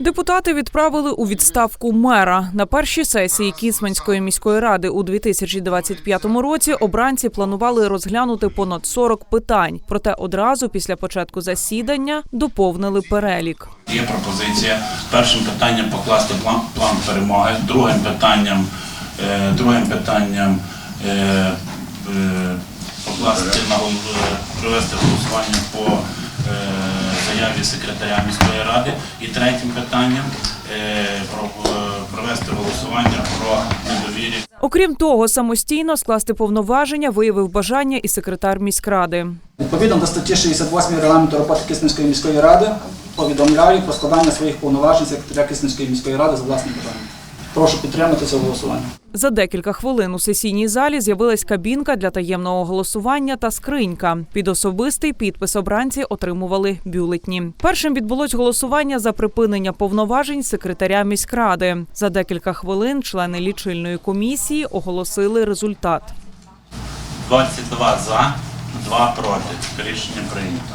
Депутати відправили у відставку мера на першій сесії Кіцманської міської ради у 2025 році. Обранці планували розглянути понад 40 питань. Проте одразу після початку засідання доповнили перелік. Є пропозиція першим питанням покласти план, план перемоги, другим питанням, е, другим питанням е, е, покласти на провести голосування по заяві секретаря міської ради і третім питанням е, про, е, провести голосування про недовір'я Окрім того, самостійно скласти повноваження виявив бажання і секретар міськради. Відповідно до статті 68 регламенту роботи Кисненської міської ради повідомляю про складання своїх повноважень секретаря Кисненської міської ради за власним бажанням. Прошу підтримати це голосування. За декілька хвилин у сесійній залі з'явилась кабінка для таємного голосування та скринька. Під особистий підпис обранці отримували бюлетні. Першим відбулось голосування за припинення повноважень секретаря міськради. За декілька хвилин члени лічильної комісії оголосили результат. 22 за, 2 проти. Рішення прийнято.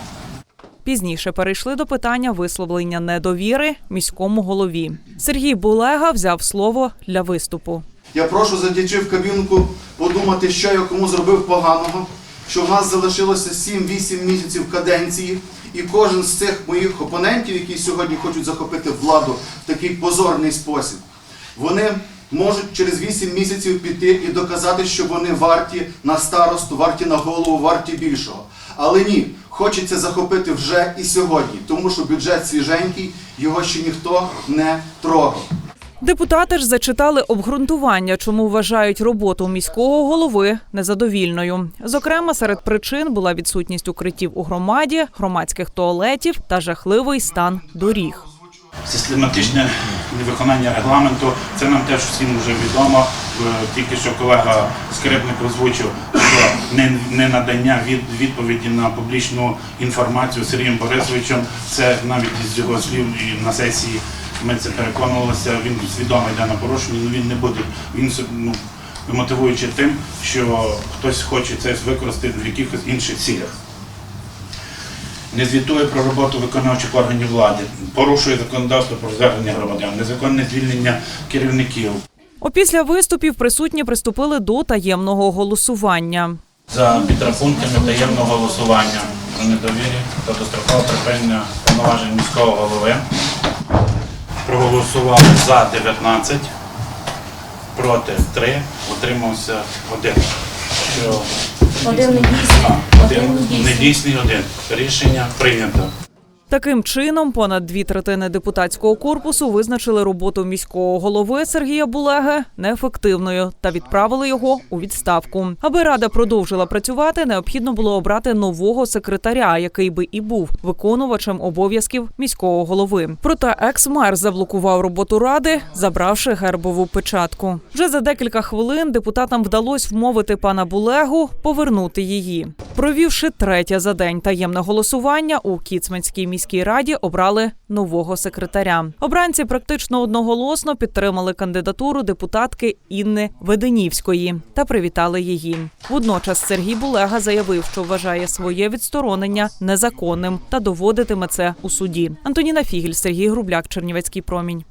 Пізніше перейшли до питання висловлення недовіри міському голові. Сергій Булега взяв слово для виступу. Я прошу зайдячи в кабінку подумати, що я кому зробив поганого, що в нас залишилося 7-8 місяців каденції, і кожен з цих моїх опонентів, які сьогодні хочуть захопити владу в такий позорний спосіб, вони можуть через 8 місяців піти і доказати, що вони варті на старосту, варті на голову, варті більшого. Але ні, хочеться захопити вже і сьогодні, тому що бюджет свіженький, його ще ніхто не трогав. Депутати ж зачитали обґрунтування, чому вважають роботу міського голови незадовільною. Зокрема, серед причин була відсутність укриттів у громаді, громадських туалетів та жахливий стан доріг. Систематичне невиконання регламенту. Це нам теж всім вже відомо. Е, Тільки що колега Скрипник озвучив, що не, від, відповіді на публічну інформацію Сергієм Борисовичем. Це навіть із його слів і на сесії ми це переконувалися. Він свідомо йде на порушення, але він не буде. Він ну, мотивуючи тим, що хтось хоче це використати в якихось інших цілях не звітує про роботу виконавчих органів влади, порушує законодавство про звернення громадян, незаконне звільнення керівників. Опісля виступів присутні приступили до таємного голосування. За підрахунками таємного голосування за недовір'я та дострокове припинення повноважень міського голови проголосували за 19, проти 3, утримався 1. Що Один недійсний. Один недійсний один. Рішення прийнято. Таким чином, понад дві третини депутатського корпусу визначили роботу міського голови Сергія Булеги неефективною та відправили його у відставку. Аби рада продовжила працювати, необхідно було обрати нового секретаря, який би і був виконувачем обов'язків міського голови. Проте екс-мер заблокував роботу ради, забравши гербову печатку. Вже за декілька хвилин депутатам вдалося вмовити пана Булегу повернути її. Провівши третє за день таємне голосування у Кіцманській міській раді обрали нового секретаря. Обранці практично одноголосно підтримали кандидатуру депутатки Інни Веденівської та привітали її. Водночас Сергій Булега заявив, що вважає своє відсторонення незаконним та доводитиме це у суді. Антоніна Фігель, Сергій Грубляк, Чернівецький промінь.